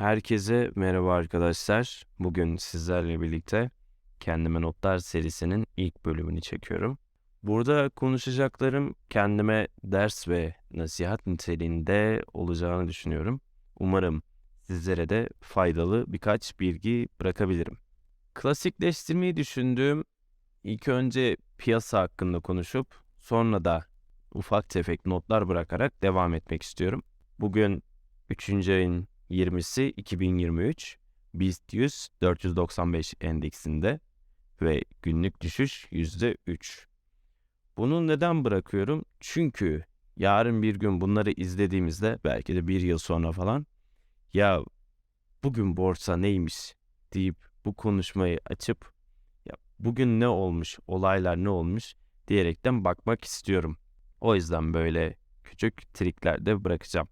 Herkese merhaba arkadaşlar. Bugün sizlerle birlikte Kendime Notlar serisinin ilk bölümünü çekiyorum. Burada konuşacaklarım kendime ders ve nasihat niteliğinde olacağını düşünüyorum. Umarım sizlere de faydalı birkaç bilgi bırakabilirim. Klasikleştirmeyi düşündüğüm ilk önce piyasa hakkında konuşup sonra da ufak tefek notlar bırakarak devam etmek istiyorum. Bugün 3. ayın 20'si 2023 BIST 100 495 endeksinde ve günlük düşüş %3. Bunu neden bırakıyorum? Çünkü yarın bir gün bunları izlediğimizde belki de bir yıl sonra falan ya bugün borsa neymiş deyip bu konuşmayı açıp ya bugün ne olmuş, olaylar ne olmuş diyerekten bakmak istiyorum. O yüzden böyle küçük trikler de bırakacağım.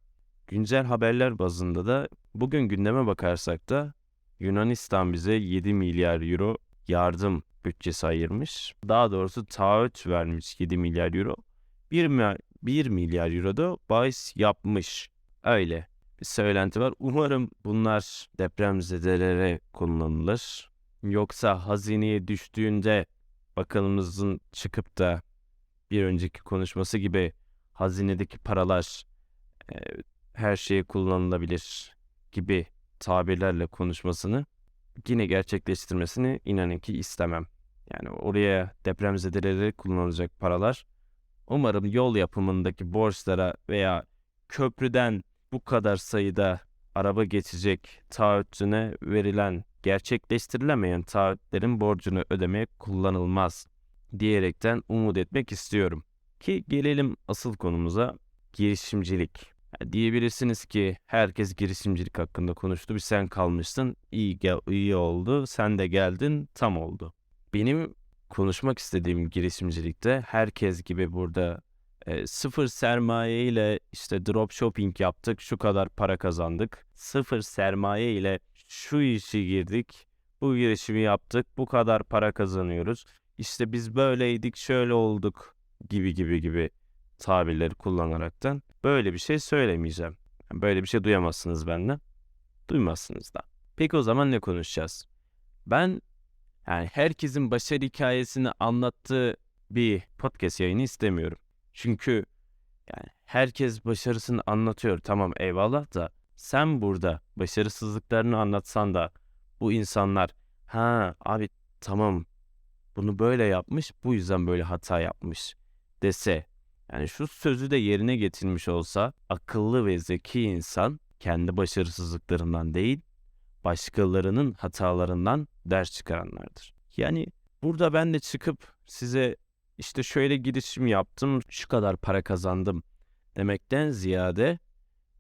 Güncel haberler bazında da bugün gündeme bakarsak da Yunanistan bize 7 milyar euro yardım bütçesi ayırmış. Daha doğrusu taahhüt vermiş 7 milyar euro. 1, 1 milyar euro da bahis yapmış. Öyle bir söylenti var. Umarım bunlar depremzedelere kullanılır. Yoksa hazineye düştüğünde bakanımızın çıkıp da bir önceki konuşması gibi hazinedeki paralar e, her şeye kullanılabilir gibi tabirlerle konuşmasını yine gerçekleştirmesini inanın ki istemem. Yani oraya depremzedelere kullanılacak paralar umarım yol yapımındaki borçlara veya köprüden bu kadar sayıda araba geçecek taahhütüne verilen gerçekleştirilemeyen taahhütlerin borcunu ödemeye kullanılmaz diyerekten umut etmek istiyorum. Ki gelelim asıl konumuza girişimcilik. Diyebilirsiniz ki herkes girişimcilik hakkında konuştu. Bir sen kalmışsın. İyi, gel, iyi oldu. Sen de geldin. Tam oldu. Benim konuşmak istediğim girişimcilikte herkes gibi burada e, sıfır sermaye ile işte drop shopping yaptık. Şu kadar para kazandık. Sıfır sermaye ile şu işi girdik. Bu girişimi yaptık. Bu kadar para kazanıyoruz. İşte biz böyleydik, şöyle olduk gibi gibi gibi tabirleri kullanaraktan böyle bir şey söylemeyeceğim. Böyle bir şey duyamazsınız benden. Duymazsınız da. Peki o zaman ne konuşacağız? Ben yani herkesin başarı hikayesini anlattığı bir podcast yayını istemiyorum. Çünkü yani herkes başarısını anlatıyor. Tamam eyvallah da sen burada başarısızlıklarını anlatsan da bu insanlar ha abi tamam bunu böyle yapmış bu yüzden böyle hata yapmış dese yani şu sözü de yerine getirmiş olsa akıllı ve zeki insan kendi başarısızlıklarından değil başkalarının hatalarından ders çıkaranlardır. Yani burada ben de çıkıp size işte şöyle girişim yaptım, şu kadar para kazandım demekten ziyade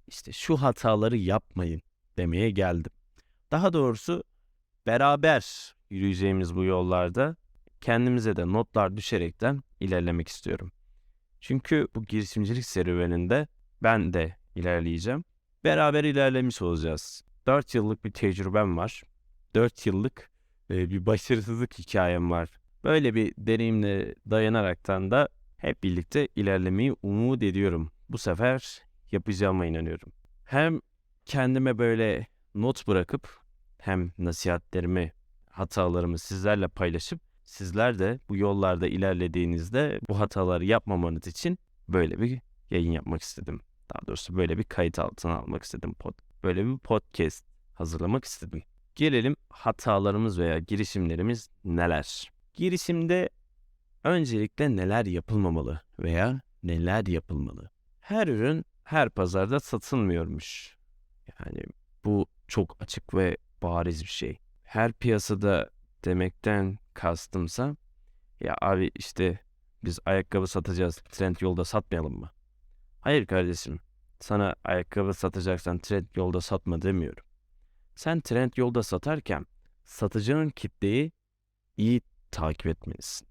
işte şu hataları yapmayın demeye geldim. Daha doğrusu beraber yürüyeceğimiz bu yollarda kendimize de notlar düşerekten ilerlemek istiyorum. Çünkü bu girişimcilik serüveninde ben de ilerleyeceğim. Beraber ilerlemiş olacağız. 4 yıllık bir tecrübem var. 4 yıllık e, bir başarısızlık hikayem var. Böyle bir deneyimle dayanaraktan da hep birlikte ilerlemeyi umut ediyorum. Bu sefer yapacağıma inanıyorum. Hem kendime böyle not bırakıp hem nasihatlerimi, hatalarımı sizlerle paylaşıp sizler de bu yollarda ilerlediğinizde bu hataları yapmamanız için böyle bir yayın yapmak istedim. Daha doğrusu böyle bir kayıt altına almak istedim. Pod, böyle bir podcast hazırlamak istedim. Gelelim hatalarımız veya girişimlerimiz neler? Girişimde öncelikle neler yapılmamalı veya neler yapılmalı? Her ürün her pazarda satılmıyormuş. Yani bu çok açık ve bariz bir şey. Her piyasada demekten kastımsa ya abi işte biz ayakkabı satacağız trend yolda satmayalım mı? Hayır kardeşim sana ayakkabı satacaksan trend yolda satma demiyorum. Sen trend yolda satarken satacağın kitleyi iyi takip etmelisin.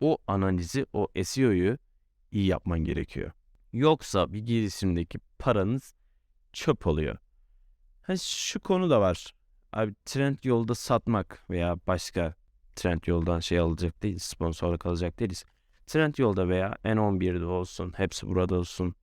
O analizi, o SEO'yu iyi yapman gerekiyor. Yoksa bir girişimdeki paranız çöp oluyor. Ha, şu konu da var. Abi trend yolda satmak veya başka trend yoldan şey alacak değiliz, sponsorluk alacak değiliz. Trend yolda veya N11'de olsun, hepsi burada olsun.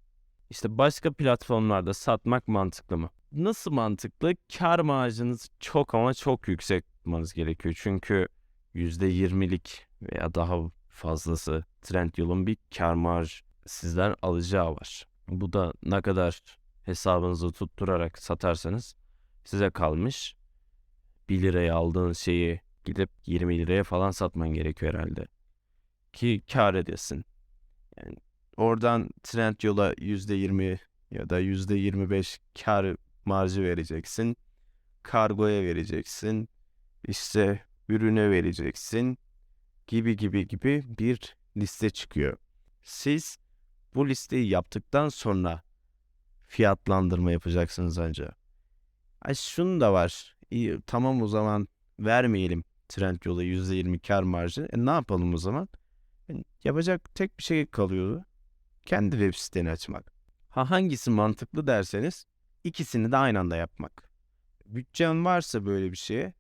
İşte başka platformlarda satmak mantıklı mı? nasıl mantıklı? Kar marjınız çok ama çok yüksek tutmanız gerekiyor. Çünkü %20'lik veya daha fazlası Trendyol'un bir kar marj sizden alacağı var. Bu da ne kadar hesabınızı tutturarak satarsanız size kalmış. 1 liraya aldığın şeyi gidip 20 liraya falan satman gerekiyor herhalde. Ki kar edesin. Yani oradan Trendyol'a %20 ya da %25 kar marjı vereceksin. Kargoya vereceksin. İşte ürüne vereceksin gibi gibi gibi bir liste çıkıyor. Siz bu listeyi yaptıktan sonra fiyatlandırma yapacaksınız ancak. Ay şunu da var. İyi, tamam o zaman vermeyelim Trendyol'a %20 kar marjı. E ne yapalım o zaman? Yani yapacak tek bir şey kalıyordu. Kendi web siteni açmak. Ha hangisi mantıklı derseniz ikisini de aynı anda yapmak. Bütçen varsa böyle bir şeye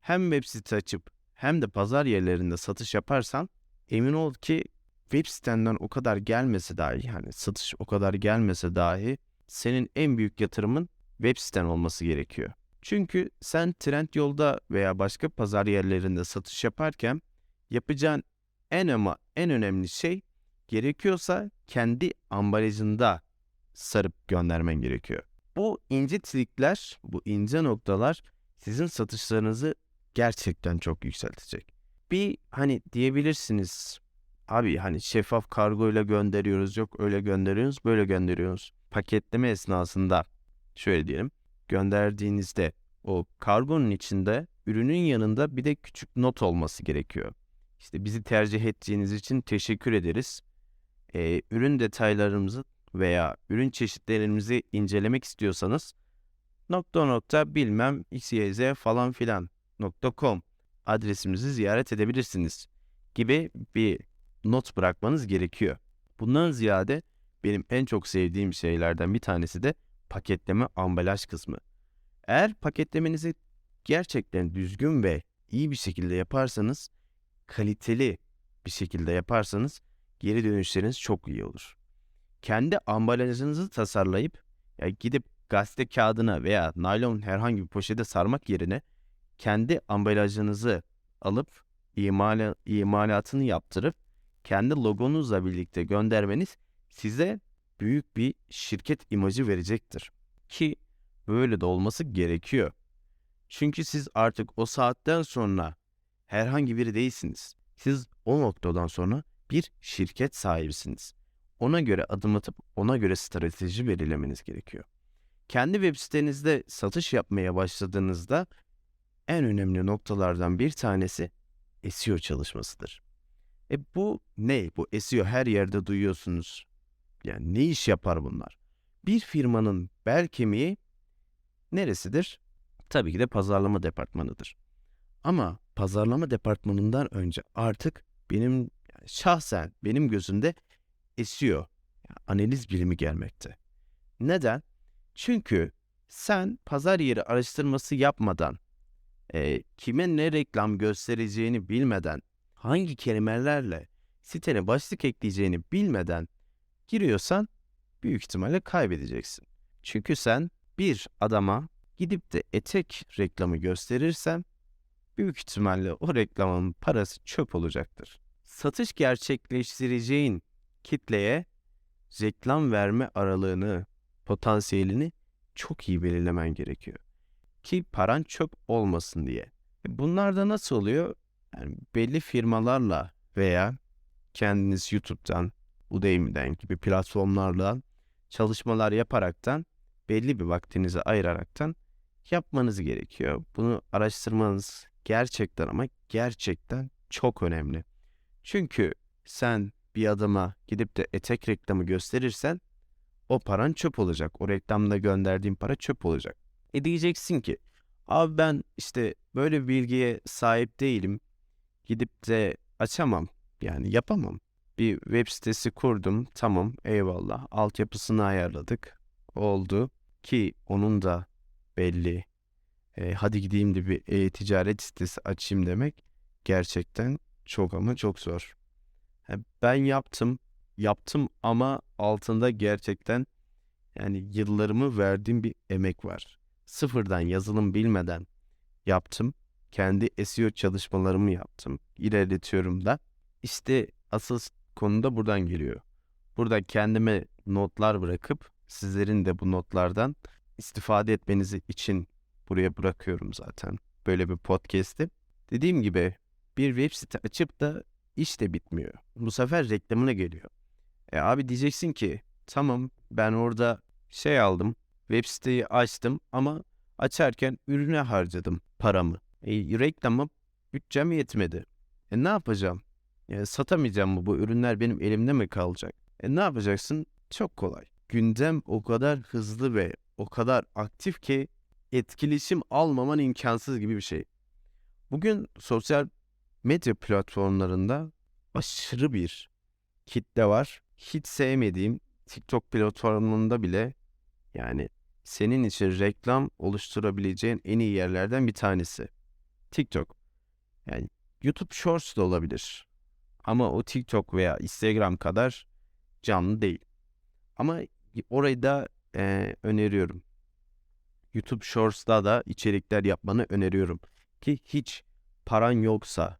hem web site açıp hem de pazar yerlerinde satış yaparsan emin ol ki web sitenden o kadar gelmese dahi yani satış o kadar gelmese dahi senin en büyük yatırımın web siten olması gerekiyor. Çünkü sen Trendyol'da veya başka pazar yerlerinde satış yaparken yapacağın en ama en önemli şey gerekiyorsa kendi ambalajında sarıp göndermen gerekiyor. Bu ince trikler, bu ince noktalar sizin satışlarınızı gerçekten çok yükseltecek. Bir hani diyebilirsiniz abi hani şeffaf kargoyla gönderiyoruz yok öyle gönderiyoruz böyle gönderiyoruz. Paketleme esnasında şöyle diyelim gönderdiğinizde o kargonun içinde ürünün yanında bir de küçük not olması gerekiyor. İşte bizi tercih ettiğiniz için teşekkür ederiz. Ee, ürün detaylarımızı veya ürün çeşitlerimizi incelemek istiyorsanız nokta nokta bilmem xyz falan filan .com adresimizi ziyaret edebilirsiniz gibi bir not bırakmanız gerekiyor. Bundan ziyade benim en çok sevdiğim şeylerden bir tanesi de paketleme ambalaj kısmı. Eğer paketlemenizi gerçekten düzgün ve iyi bir şekilde yaparsanız, kaliteli bir şekilde yaparsanız geri dönüşleriniz çok iyi olur. Kendi ambalajınızı tasarlayıp ya gidip gazete kağıdına veya naylon herhangi bir poşete sarmak yerine kendi ambalajınızı alıp imala, imalatını yaptırıp kendi logonuzla birlikte göndermeniz size büyük bir şirket imajı verecektir. Ki böyle de olması gerekiyor. Çünkü siz artık o saatten sonra herhangi biri değilsiniz. Siz o noktadan sonra bir şirket sahibisiniz. Ona göre adım atıp ona göre strateji belirlemeniz gerekiyor. Kendi web sitenizde satış yapmaya başladığınızda en önemli noktalardan bir tanesi SEO çalışmasıdır. E bu ne? Bu SEO her yerde duyuyorsunuz. Yani ne iş yapar bunlar? Bir firmanın bel kemiği neresidir? Tabii ki de pazarlama departmanıdır. Ama pazarlama departmanından önce artık benim şahsen benim gözümde SEO yani analiz bilimi gelmekte. Neden? Çünkü sen pazar yeri araştırması yapmadan e, kime ne reklam göstereceğini bilmeden, hangi kelimelerle sitene başlık ekleyeceğini bilmeden giriyorsan büyük ihtimalle kaybedeceksin. Çünkü sen bir adama gidip de etek reklamı gösterirsen büyük ihtimalle o reklamın parası çöp olacaktır. Satış gerçekleştireceğin kitleye reklam verme aralığını, potansiyelini çok iyi belirlemen gerekiyor ki paran çöp olmasın diye. E, bunlar da nasıl oluyor? Yani belli firmalarla veya kendiniz YouTube'dan, Udemy'den gibi platformlarla çalışmalar yaparaktan belli bir vaktinizi ayıraraktan yapmanız gerekiyor. Bunu araştırmanız gerçekten ama gerçekten çok önemli. Çünkü sen bir adama gidip de etek reklamı gösterirsen o paran çöp olacak. O reklamda gönderdiğin para çöp olacak. E diyeceksin ki abi ben işte böyle bir bilgiye sahip değilim. Gidip de açamam. Yani yapamam. Bir web sitesi kurdum. Tamam eyvallah. Altyapısını ayarladık. Oldu. Ki onun da belli. E, hadi gideyim de bir e-ticaret sitesi açayım demek gerçekten çok ama çok zor. Ben yaptım. Yaptım ama altında gerçekten Yani yıllarımı verdiğim bir emek var. Sıfırdan yazılım bilmeden yaptım. Kendi SEO çalışmalarımı yaptım. İlerletiyorum da. İşte asıl konu da buradan geliyor. Burada kendime notlar bırakıp sizlerin de bu notlardan istifade etmenizi için buraya bırakıyorum zaten. Böyle bir podcast'i. Dediğim gibi bir web site açıp da iş de bitmiyor. Bu sefer reklamına geliyor. E abi diyeceksin ki tamam ben orada şey aldım. Web siteyi açtım ama açarken ürüne harcadım paramı. E, reklama bütçem yetmedi. E ne yapacağım? E, satamayacağım mı? Bu ürünler benim elimde mi kalacak? E ne yapacaksın? Çok kolay. Gündem o kadar hızlı ve o kadar aktif ki etkileşim almaman imkansız gibi bir şey. Bugün sosyal medya platformlarında aşırı bir kitle var. Hiç sevmediğim TikTok platformunda bile yani senin için reklam oluşturabileceğin en iyi yerlerden bir tanesi. TikTok. Yani YouTube Shorts da olabilir. Ama o TikTok veya Instagram kadar canlı değil. Ama orayı da e, öneriyorum. YouTube Shorts'ta da içerikler yapmanı öneriyorum. Ki hiç paran yoksa.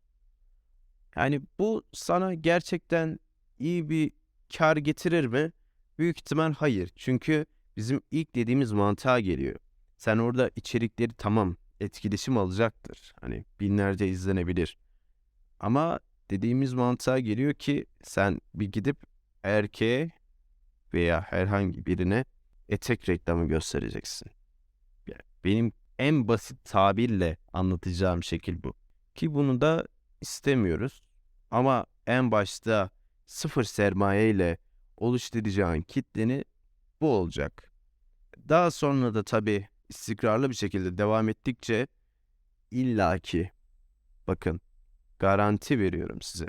Yani bu sana gerçekten iyi bir kar getirir mi? Büyük ihtimal hayır. Çünkü bizim ilk dediğimiz mantığa geliyor. Sen orada içerikleri tamam etkileşim alacaktır. Hani binlerce izlenebilir. Ama dediğimiz mantığa geliyor ki sen bir gidip erkeğe veya herhangi birine etek reklamı göstereceksin. Yani benim en basit tabirle anlatacağım şekil bu. Ki bunu da istemiyoruz. Ama en başta sıfır sermaye ile oluşturacağın kitleni bu olacak. Daha sonra da tabii istikrarlı bir şekilde devam ettikçe illaki bakın garanti veriyorum size.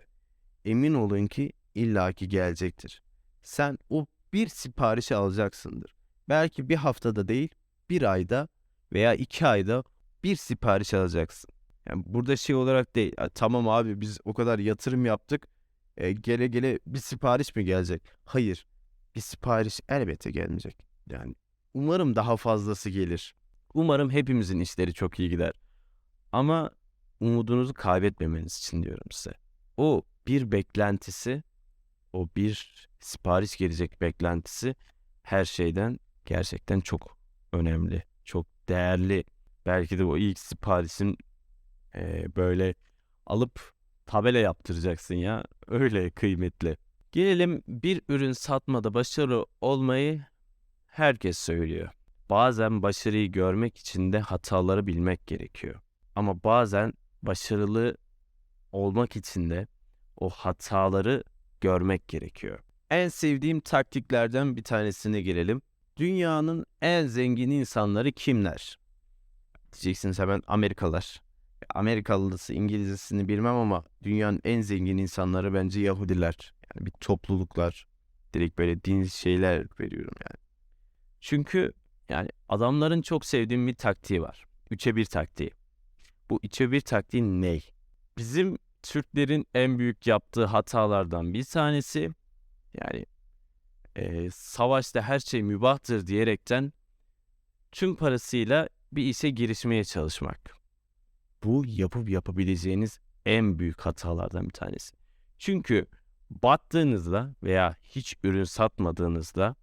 Emin olun ki illaki gelecektir. Sen o bir siparişi alacaksındır. Belki bir haftada değil, bir ayda veya iki ayda bir sipariş alacaksın. Yani burada şey olarak değil, tamam abi biz o kadar yatırım yaptık, e, gele gele bir sipariş mi gelecek? Hayır, bir sipariş elbette gelmeyecek. Yani umarım daha fazlası gelir. Umarım hepimizin işleri çok iyi gider. Ama umudunuzu kaybetmemeniz için diyorum size. O bir beklentisi, o bir sipariş gelecek beklentisi her şeyden gerçekten çok önemli, çok değerli. Belki de o ilk siparişin e, böyle alıp tabela yaptıracaksın ya. Öyle kıymetli. Gelelim bir ürün satmada başarılı olmayı herkes söylüyor. Bazen başarıyı görmek için de hataları bilmek gerekiyor. Ama bazen başarılı olmak için de o hataları görmek gerekiyor. En sevdiğim taktiklerden bir tanesine girelim. Dünyanın en zengin insanları kimler? Diyeceksiniz hemen Amerikalılar. Amerikalısı İngilizcesini bilmem ama dünyanın en zengin insanları bence Yahudiler. Yani bir topluluklar. Direkt böyle din şeyler veriyorum yani. Çünkü yani adamların çok sevdiğim bir taktiği var. Üçe bir taktiği. Bu üçe bir taktiği ne? Bizim Türklerin en büyük yaptığı hatalardan bir tanesi yani e, savaşta her şey mübahtır diyerekten tüm parasıyla bir işe girişmeye çalışmak. Bu yapıp yapabileceğiniz en büyük hatalardan bir tanesi. Çünkü battığınızda veya hiç ürün satmadığınızda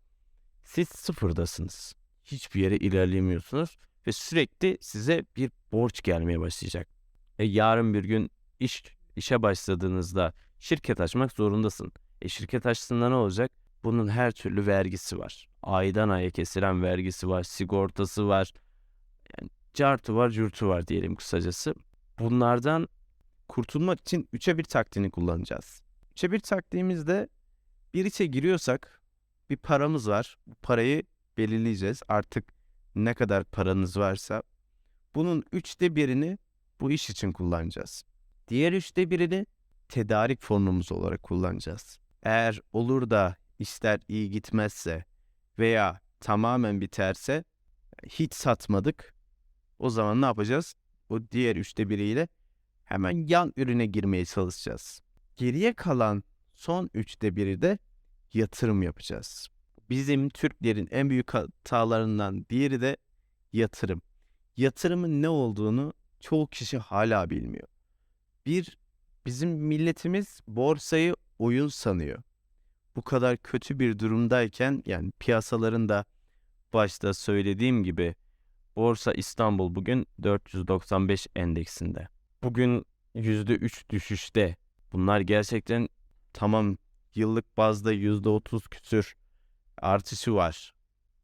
siz sıfırdasınız. Hiçbir yere ilerleyemiyorsunuz ve sürekli size bir borç gelmeye başlayacak. E yarın bir gün iş işe başladığınızda şirket açmak zorundasın. E şirket açtığında ne olacak? Bunun her türlü vergisi var. Aydan aya kesilen vergisi var, sigortası var. Yani cartı var, cürtü var diyelim kısacası. Bunlardan kurtulmak için üçe bir taktiğini kullanacağız. Üçe bir taktiğimizde bir işe giriyorsak bir paramız var. Bu parayı belirleyeceğiz. Artık ne kadar paranız varsa bunun üçte birini bu iş için kullanacağız. Diğer üçte birini tedarik fonumuz olarak kullanacağız. Eğer olur da işler iyi gitmezse veya tamamen biterse hiç satmadık. O zaman ne yapacağız? O diğer üçte biriyle hemen yan ürüne girmeye çalışacağız. Geriye kalan son üçte biri de yatırım yapacağız. Bizim Türklerin en büyük hatalarından diğeri de yatırım. Yatırımın ne olduğunu çoğu kişi hala bilmiyor. Bir, bizim milletimiz borsayı oyun sanıyor. Bu kadar kötü bir durumdayken yani piyasaların da başta söylediğim gibi Borsa İstanbul bugün 495 endeksinde. Bugün %3 düşüşte. Bunlar gerçekten tamam yıllık bazda %30 küsür artışı var.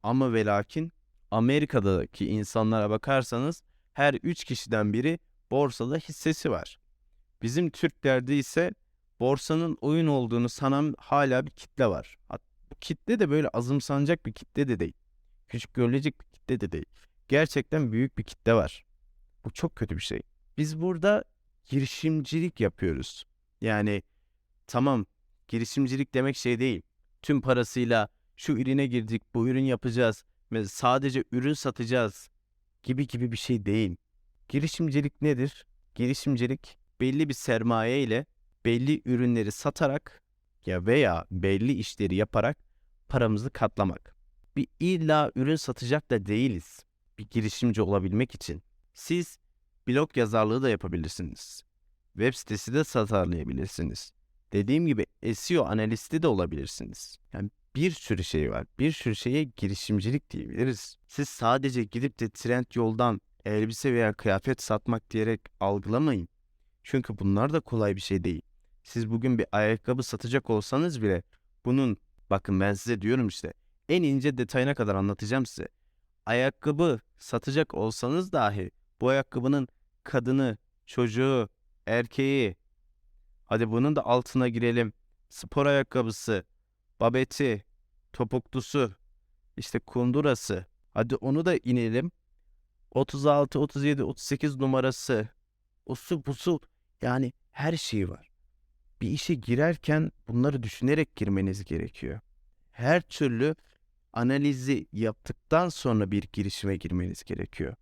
Ama ve lakin Amerika'daki insanlara bakarsanız her 3 kişiden biri borsada hissesi var. Bizim Türklerde ise borsanın oyun olduğunu sanan hala bir kitle var. Bu kitle de böyle azımsanacak bir kitle de değil. Küçük görülecek bir kitle de değil. Gerçekten büyük bir kitle var. Bu çok kötü bir şey. Biz burada girişimcilik yapıyoruz. Yani tamam girişimcilik demek şey değil. Tüm parasıyla şu ürüne girdik, bu ürün yapacağız ve sadece ürün satacağız gibi gibi bir şey değil. Girişimcilik nedir? Girişimcilik belli bir sermaye ile belli ürünleri satarak ya veya belli işleri yaparak paramızı katlamak. Bir illa ürün satacak da değiliz. Bir girişimci olabilmek için. Siz blog yazarlığı da yapabilirsiniz. Web sitesi de satarlayabilirsiniz. Dediğim gibi SEO analisti de olabilirsiniz. Yani bir sürü şey var. Bir sürü şeye girişimcilik diyebiliriz. Siz sadece gidip de trend yoldan elbise veya kıyafet satmak diyerek algılamayın. Çünkü bunlar da kolay bir şey değil. Siz bugün bir ayakkabı satacak olsanız bile bunun bakın ben size diyorum işte en ince detayına kadar anlatacağım size. Ayakkabı satacak olsanız dahi bu ayakkabının kadını, çocuğu, erkeği hadi bunun da altına girelim. Spor ayakkabısı, babeti, topuklusu, işte kundurası. Hadi onu da inelim. 36, 37, 38 numarası. Usu busu yani her şey var. Bir işe girerken bunları düşünerek girmeniz gerekiyor. Her türlü analizi yaptıktan sonra bir girişime girmeniz gerekiyor.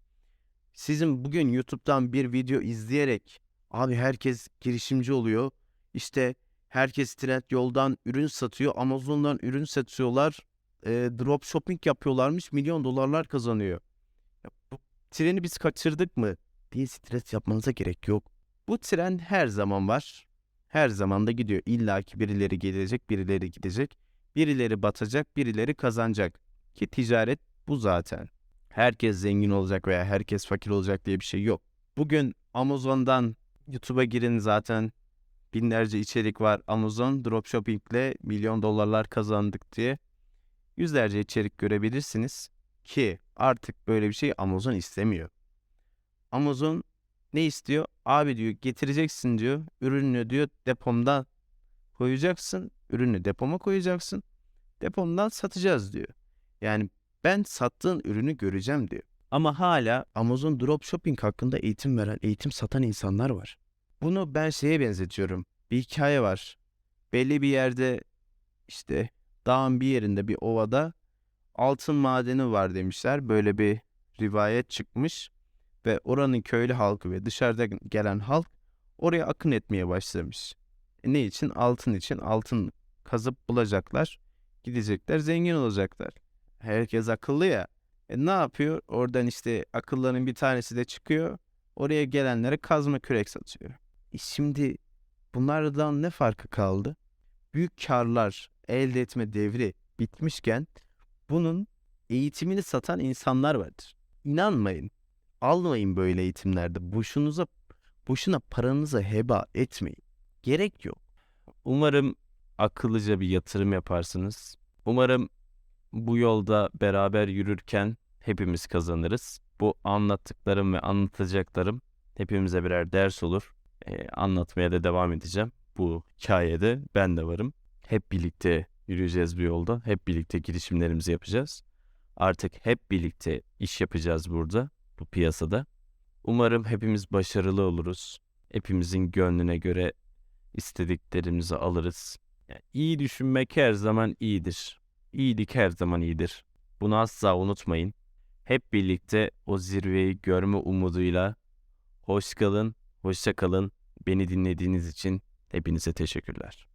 Sizin bugün YouTube'dan bir video izleyerek abi herkes girişimci oluyor. İşte herkes trend yoldan ürün satıyor. Amazon'dan ürün satıyorlar. E, drop shopping yapıyorlarmış. Milyon dolarlar kazanıyor. Ya bu treni biz kaçırdık mı? diye stres yapmanıza gerek yok. Bu tren her zaman var. Her zaman da gidiyor. İlla ki birileri gelecek, birileri gidecek. Birileri batacak, birileri kazanacak. Ki ticaret bu zaten. Herkes zengin olacak veya herkes fakir olacak diye bir şey yok. Bugün Amazon'dan YouTube'a girin zaten binlerce içerik var. Amazon dropshipping ile milyon dolarlar kazandık diye yüzlerce içerik görebilirsiniz ki artık böyle bir şey Amazon istemiyor. Amazon ne istiyor? Abi diyor getireceksin diyor. Ürünü diyor depomdan koyacaksın. Ürünü depoma koyacaksın. Depomdan satacağız diyor. Yani ben sattığın ürünü göreceğim diyor. Ama hala Amazon Dropshipping hakkında eğitim veren, eğitim satan insanlar var. Bunu ben şeye benzetiyorum. Bir hikaye var. Belli bir yerde işte dağın bir yerinde bir ovada altın madeni var demişler. Böyle bir rivayet çıkmış ve oranın köylü halkı ve dışarıda gelen halk oraya akın etmeye başlamış. E ne için? Altın için. Altın kazıp bulacaklar. Gidecekler, zengin olacaklar. Herkes akıllı ya. E ne yapıyor? Oradan işte akılların bir tanesi de çıkıyor. Oraya gelenlere kazma kürek satıyor. E şimdi bunlardan ne farkı kaldı? Büyük karlar elde etme devri bitmişken bunun eğitimini satan insanlar vardır. İnanmayın. Almayın böyle eğitimlerde. Boşunuza boşuna paranızı heba etmeyin. Gerek yok. Umarım akıllıca bir yatırım yaparsınız. Umarım bu yolda beraber yürürken hepimiz kazanırız. Bu anlattıklarım ve anlatacaklarım hepimize birer ders olur. Ee, anlatmaya da devam edeceğim. Bu hikayede ben de varım. Hep birlikte yürüyeceğiz bu yolda. Hep birlikte girişimlerimizi yapacağız. Artık hep birlikte iş yapacağız burada, bu piyasada. Umarım hepimiz başarılı oluruz. Hepimizin gönlüne göre istediklerimizi alırız. Yani iyi düşünmek her zaman iyidir. İyilik her zaman iyidir. Bunu asla unutmayın. Hep birlikte o zirveyi görme umuduyla hoş kalın, hoşça kalın. Beni dinlediğiniz için hepinize teşekkürler.